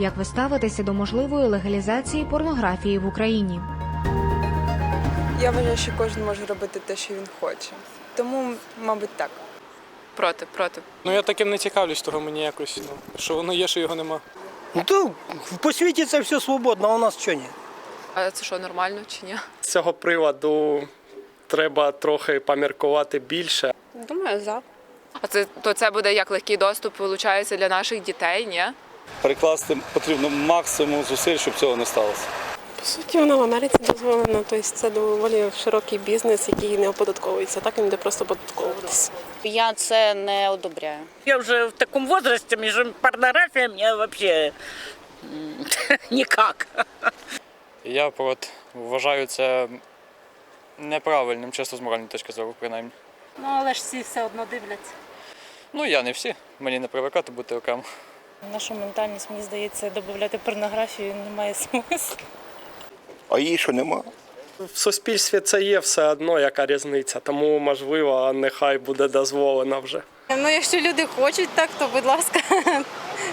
Як ви ставитеся до можливої легалізації порнографії в Україні? Я вважаю, що кожен може робити те, що він хоче. Тому, мабуть, так. Проти, проти. Ну я таким не цікавлюсь, того мені якось, ну, що воно є, що його нема. Ну то по світі це все свободно, а у нас що ні? А це що, нормально чи ні? З цього приводу треба трохи поміркувати більше. Думаю, за. А це то це буде як легкий доступ, виходить, для наших дітей, ні? Прикласти потрібно максимум зусиль, щоб цього не сталося. По суті, вона в Америці дозволена, тобто це доволі широкий бізнес, який не оподатковується. Так він буде просто оподатковуватися. Я це не одобряю. Я уже в таком возрасте, между порнография мне вообще м, никак. Я от вважаю це неправильним, чисто з моральної точки зору, принаймні. Ну, але ж всі все одно дивляться. Ну я не всі, мені не привикати бути окремо. Нашу ментальність, мені здається, додати порнографію немає смислу. А її що нема? В суспільстві це є все одно, яка різниця, тому можливо, нехай буде дозволено вже. Ну, якщо люди хочуть так, то будь ласка,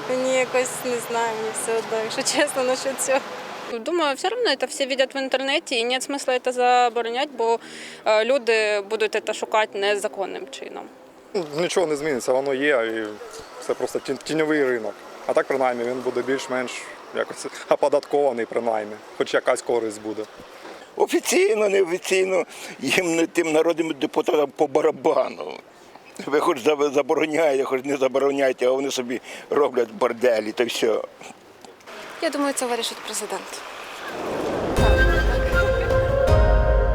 мені якось не знаю, мені все одно, якщо чесно, насчет цього. Думаю, все одно це всі бачать в інтернеті, і немає смисла це забороняти, бо е, люди будуть це шукати незаконним чином. Нічого не зміниться, воно є і це просто тіньовий ринок. А так принаймні він буде більш-менш якось оподаткований, принаймні, хоч якась користь буде. Офіційно, неофіційно, їм не- тим народним депутатам по барабану. Ви хоч забороняєте, хоч не забороняєте, а вони собі роблять борделі, то все. Я думаю, це вирішить президент.